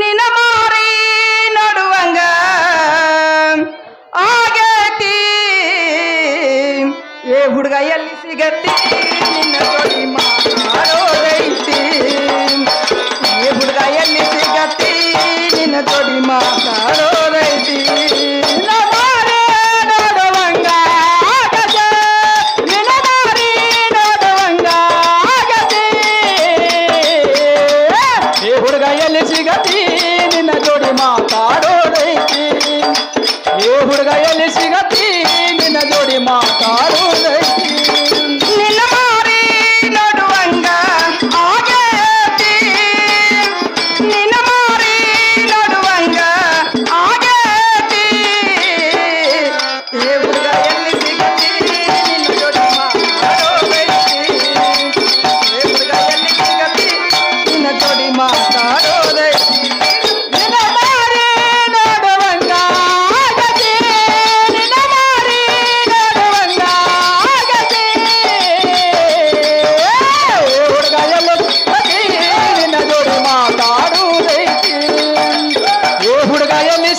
ನಿನ್ನ ಮಾರಿ ನೋಡುವಂಗ. ಆಗತಿ. ಏ ಹುಡುಗ ಎಲ್ಲಿ ಸಿಗತ್ತಿ ಹುಡುಗ ಎಲ್ಲಿ ಸಿಗತ್ತೆ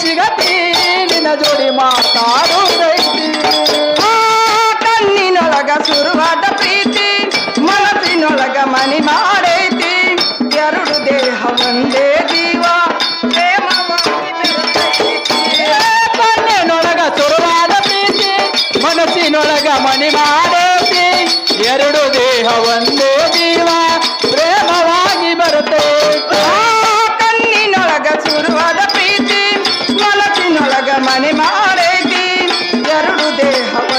ಸಿಗತಿ ನಿನ್ನ ಜೋಡಿ ಮಾತಾಡುವುದೈತಿ ಕಣ್ಣಿನೊಳಗ ಸುರುವಾದ ಪ್ರೀತಿ, ಮನಸ್ಸಿನೊಳಗ ಮನಿ ಮಾಡೈತಿ. ಎರಡು ದೇಹ ಒಂದೇ ಜೀವ ಕಣ್ಣಿನೊಳಗ ಸುರುವಾದ ಪ್ರೀತಿ, ಮನಸ್ಸಿನೊಳಗ ಮನಿ ಮಾಡಿ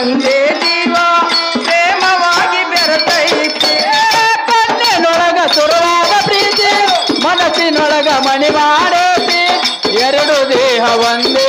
ಬಂದೇದಿರೋ ಪ್ರೇಮವಾಗಿ ಬೆರೆತೈತಿ ಕಣ್ಣಿನೊಳಗ ಸುರವಾದ ಪ್ರೀತಿ ಮನಸ್ಸಿನೊಳಗ ಮಣಿ ಮಾಡೇತಿ ಎರಡು ದೇಹ ಒಂದೇ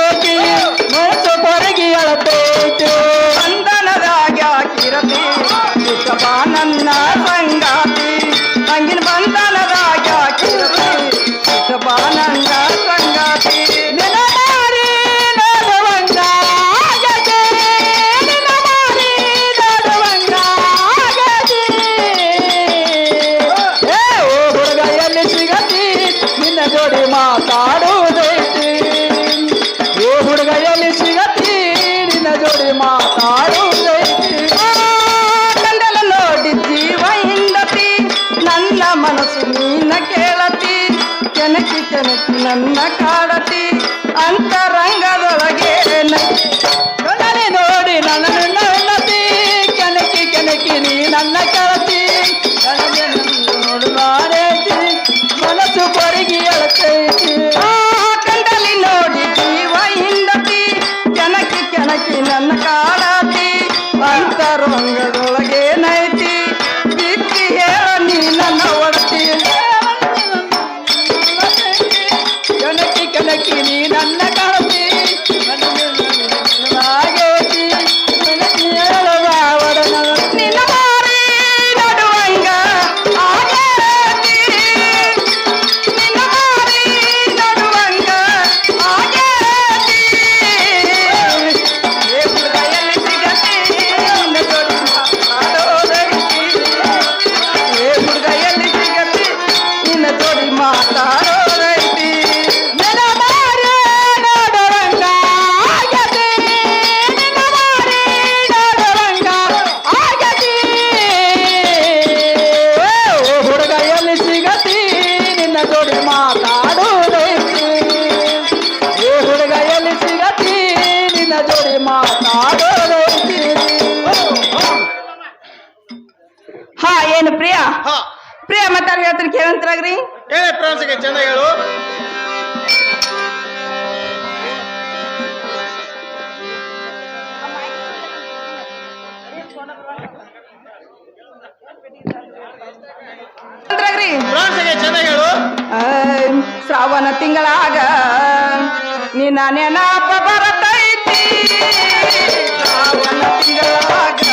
ನನ್ನ ಮನಸ್ಸು ನೀನ ಕೇಳತಿ ಕೆನಕಿ ಕೆನಕಿ ನನ್ನ ಕಾಡತಿ ಮತ್ತೆ ಕೇಳಂತರಾಗ್ರಿ. ಹೇಳು ಚೆನ್ನಾಗಿ ಹೇಳು. ಶ್ರಾವಣ ತಿಂಗಳಾಗ ನಿನ್ನ ನೆನಪ ಬರತೈತಿ. ಶ್ರಾವಣ ತಿಂಗಳಾಗ